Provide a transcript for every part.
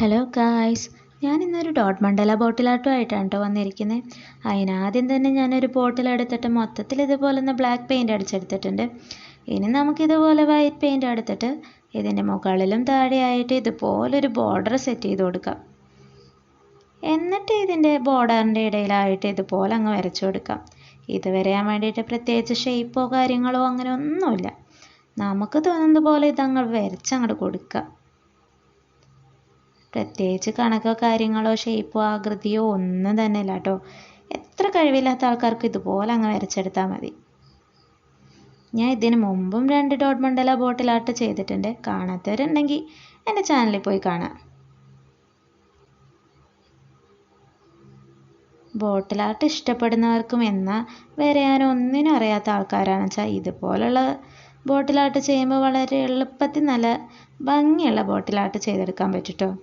Hello guys ഞാനിന്നൊരു dot മണ്ഡല ബോട്ടിലാട്ടമായിട്ടാണ് കേട്ടോ വന്നിരിക്കുന്നത് അതിനാദ്യം തന്നെ ഞാനൊരു ബോട്ടിലെടുത്തിട്ട് മൊത്തത്തിൽ ഇതുപോലെ ഒന്ന് ബ്ലാക്ക് പെയിന്റ് അടിച്ചെടുത്തിട്ടുണ്ട്. ഇനി നമുക്കിതുപോലെ വൈറ്റ് പെയിന്റ് എടുത്തിട്ട് ഇതിന്റെ മുകളിലും താഴെയായിട്ട് ഇതുപോലൊരു ബോർഡർ സെറ്റ് ചെയ്ത് കൊടുക്കാം. എന്നിട്ട് ഇതിന്റെ ബോർഡറിന്റെ ഇടയിലായിട്ട് ഇതുപോലെ അങ്ങ് വരച്ചു കൊടുക്കാം. ഇത് വരയാൻ വേണ്ടിയിട്ട് പ്രത്യേകിച്ച് ഷേപ്പോ കാര്യങ്ങളോ അങ്ങനെ ഒന്നുമില്ല. നമുക്ക് തോന്നുന്നത് പോലെ ഇതങ്ങ് വരച്ചങ്ങോട്ട് കൊടുക്കാം. പ്രത്യേകിച്ച് കണക്കോ കാര്യങ്ങളോ ഷേപ്പോ ആകൃതിയോ ഒന്നും തന്നെ ഇല്ല കേട്ടോ എത്ര കഴിവില്ലാത്ത ആൾക്കാർക്ക് ഇതുപോലെ അങ്ങ് വരച്ചെടുത്താൽ മതി. ഞാൻ ഇതിന് മുമ്പും രണ്ട് ഡോട്ട് മണ്ഡല ആർട്ട് ചെയ്തിട്ടുണ്ട്. കാണാത്തവരുണ്ടെങ്കിൽ എന്റെ ചാനലിൽ പോയി കാണാം. ബോട്ടിലാട്ട് ഇഷ്ടപ്പെടുന്നവർക്കും എന്നാൽ വരയാൻ ഒന്നിനും അറിയാത്ത ആൾക്കാരാണെന്ന് വെച്ചാൽ ഇതുപോലുള്ള ബോട്ടിലാട്ട് ചെയ്യുമ്പോൾ വളരെ എളുപ്പത്തിൽ നല്ല ഭംഗിയുള്ള ബോട്ടിലാട്ട് ചെയ്തെടുക്കാൻ പറ്റും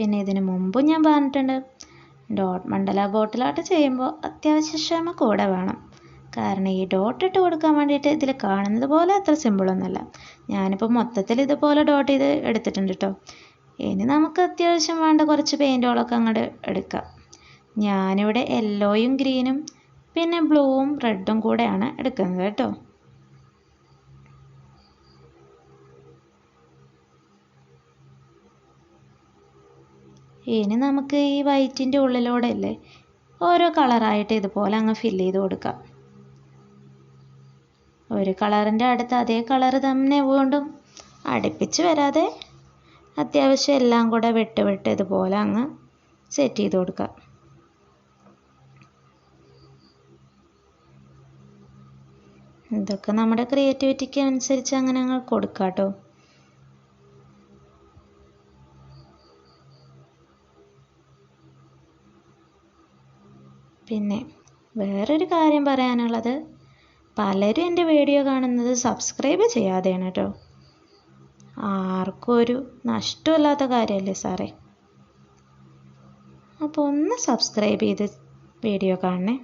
പിന്നെ ഇതിന് മുമ്പും ഞാൻ പറഞ്ഞിട്ടുണ്ട് ഡോട്ട് മണ്ഡല ബോട്ടിലാട്ട് ചെയ്യുമ്പോൾ അത്യാവശ്യ ക്ഷമ കൂടെ വേണം. കാരണം ഈ ഡോട്ട് ഇട്ട് കൊടുക്കാൻ വേണ്ടിയിട്ട് ഇതിൽ കാണുന്നത് പോലെ അത്ര സിമ്പിളൊന്നുമല്ല ഞാനിപ്പോൾ മൊത്തത്തിൽ ഇതുപോലെ ഡോട്ട് ചെയ്ത് എടുത്തിട്ടുണ്ട് കേട്ടോ ഇനി നമുക്ക് അത്യാവശ്യം വേണ്ട കുറച്ച് പെയിന്റുകളൊക്കെ അങ്ങോട്ട് എടുക്കാം. ഞാനിവിടെ യെല്ലോയും ഗ്രീനും പിന്നെ ബ്ലൂവും റെഡും കൂടെയാണ് എടുക്കുന്നത് കേട്ടോ ഇനി നമുക്ക് ഈ വൈറ്റിന്റെ ഉള്ളിലൂടെ അല്ലേ ഓരോ കളറായിട്ട് ഇതുപോലെ അങ്ങ് ഫില്ല് ചെയ്ത് കൊടുക്കാം. ഒരു കളറിന്റെ അടുത്ത് അതേ കളർ തന്നെ വീണ്ടും അടുപ്പിച്ച് വരാതെ അത്യാവശ്യം എല്ലാം കൂടെ വിട്ട് വിട്ട് ഇതുപോലെ അങ്ങ് സെറ്റ് ചെയ്ത് കൊടുക്കാം. ഇതൊക്കെ നമ്മുടെ ക്രിയേറ്റിവിറ്റിക്ക് അനുസരിച്ച് അങ്ങനെ അങ്ങ് കൊടുക്കാം കേട്ടോ. പിന്നെ വേറൊരു കാര്യം പറയാനുള്ളത് പലരും എന്റെ വീഡിയോ കാണുന്നത് സബ്സ്ക്രൈബ് ചെയ്യാതെയാണ് കേട്ടോ ആർക്കും ഒരു നഷ്ടമില്ലാത്ത കാര്യമല്ലേ സാറേ? അപ്പോൾ ഒന്ന് സബ്സ്ക്രൈബ് ചെയ്ത് വീഡിയോ കാണണേ.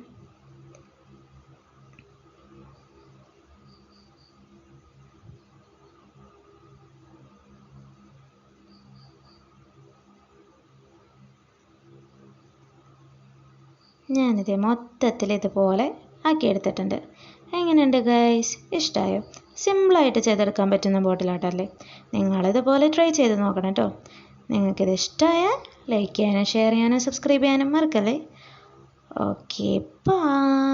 ഞാനിത് മൊത്തത്തിൽ ഇതുപോലെ ആക്കിയെടുത്തിട്ടുണ്ട്. എങ്ങനെയുണ്ട് ഗൈസ് ഇഷ്ടമായോ സിമ്പിളായിട്ട് ചെയ്തെടുക്കാൻ പറ്റുന്ന ബോട്ടിലാട്ടല്ലേ? നിങ്ങളിതുപോലെ ട്രൈ ചെയ്ത് നോക്കണം കേട്ടോ നിങ്ങൾക്കിത് ഇഷ്ടമായാൽ ലൈക്ക് ചെയ്യാനും ഷെയർ ചെയ്യാനും സബ്സ്ക്രൈബ് ചെയ്യാനും മറക്കല്ലേ? Okay bye